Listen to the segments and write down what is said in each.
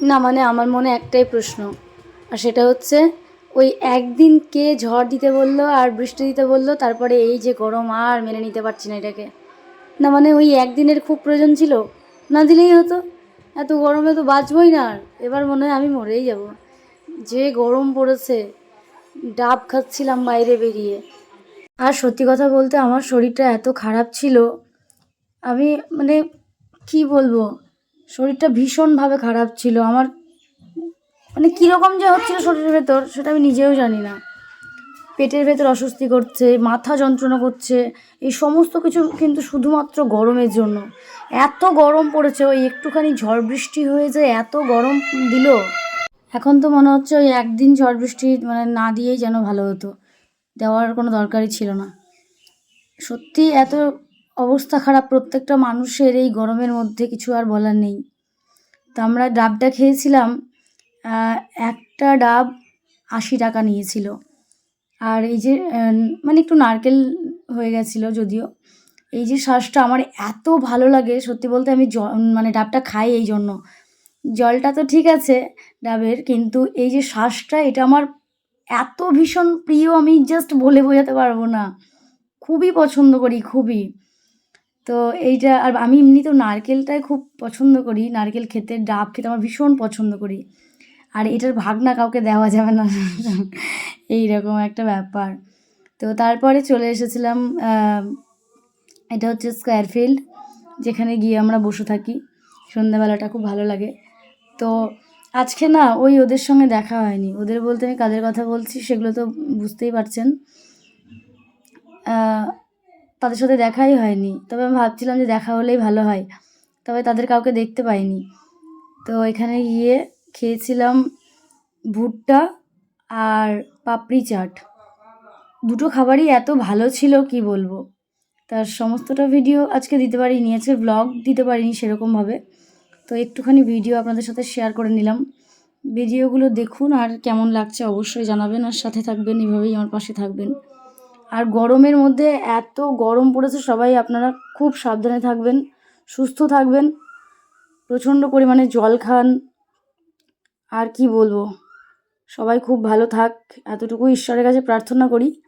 না মানে আমার মনে একটাই প্রশ্ন, আর সেটা হচ্ছে, ওই একদিন কে ঝড় দিতে বলল আর বৃষ্টি দিতে বলল, তারপরে এই যে গরম আর মেনে নিতে পারছি না এটাকে। না মানে ওই একদিনের খুব প্রয়োজন ছিল? না দিলেই হতো। এত গরমে তো বাঁচবই না আর। এবার মনে হয় আমি মরেই যাব। যে গরম পড়েছে, ডাব খাচ্ছিলাম বাইরে বেরিয়ে। আর সত্যি কথা বলতে আমার শরীরটা এত খারাপ ছিল, আমি মানে কি বলব? শরীরটা ভীষণভাবে খারাপ ছিল। আমার মানে কীরকম যে হচ্ছিল শরীরের ভেতর, সেটা আমি নিজেও জানি না। পেটের ভেতর অস্বস্তি করছে, মাথা যন্ত্রণা করছে, এই সমস্ত কিছু কিন্তু শুধুমাত্র গরমের জন্য। এত গরম পড়েছে, ওই একটুখানি ঝড় বৃষ্টি হয়ে যায় এত গরম দিল। এখন তো মনে হচ্ছে ওই একদিন ঝড় বৃষ্টি মানে না দিয়েই যেন ভালো হতো। দেওয়ার কোনো দরকারই ছিল না। সত্যি এত অবস্থা খারাপ প্রত্যেকটা মানুষের এই গরমের মধ্যে কিছু আর বলার নেই। তো আমরা ডাবটা খেয়েছিলাম একটা ডাব আশি টাকা নিয়েছিল। আর এই যে মানে একটু নারকেল হয়ে গেছিল যদিও। এই যে শ্বাসটা আমার এত ভালো লাগে, সত্যি বলতে আমি মানে ডাবটা খাই এই জন্য। জলটা তো ঠিক আছে ডাবের, কিন্তু এই যে শ্বাসটা, এটা আমার এত ভীষণ প্রিয়, আমি জাস্ট বলে বোঝাতে পারব না। খুবই পছন্দ করি, খুবই। তো এইটা, আর আমি এমনিতেও নারকেলটাই খুব পছন্দ করি। নারকেল খেতে, ডাব খেতে আমার ভীষণ পছন্দ করি। আর এটার ভাগ না কাউকে দেওয়া যাবে না। এইরকম একটা ব্যাপার। তো তারপরে চলে এসেছিলাম এটা হচ্ছে স্কোয়ার ফিল্ড যেখানে গিয়ে আমরা বসে থাকি। সন্ধ্যাবেলাটা খুব ভালো লাগে। তো আজকে না, ওই ওদের সঙ্গে দেখা হয়নি। ওদের বলতে আমি কাদের কথা বলছি সেগুলো তো বুঝতেই পারছেন। তাদের সাথে দেখাই হয়নি। তবে আমি ভাবছিলাম যে দেখা হলেই ভালো হয়। তবে তাদের কাউকে দেখতে পাইনি। তো এখানে গিয়ে খেয়েছিলাম ভুট্টা আর পাপড়ি চাট। দুটো খাবারই এত ভালো ছিল, কি বলব? তার সমস্তটা ভিডিও আজকে দিতে পারিনি, আজকে ব্লগ দিতে পারিনি সেরকমভাবে। তো একটুখানি ভিডিও আপনাদের সাথে শেয়ার করে নিলাম। ভিডিওগুলো দেখুন আর কেমন লাগছে অবশ্যই জানাবেন আর সাথে থাকবেন, এভাবেই আমার পাশে থাকবেন। আর গরমের মধ্যে এত গরম পড়েছে, সবাই আপনারা খুব সাবধানে থাকবেন, সুস্থ থাকবেন, প্রচণ্ড পরিমাণে জল খান। আর কি বলব, সবাই খুব ভালো থাক। এতটুকু ঈশ্বরের কাছে প্রার্থনা করি।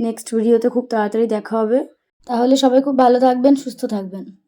নেক্সট ভিডিওতে খুব তাড়াতাড়ি দেখা হবে। তাহলে সবাই খুব ভালো থাকবেন, সুস্থ থাকবেন।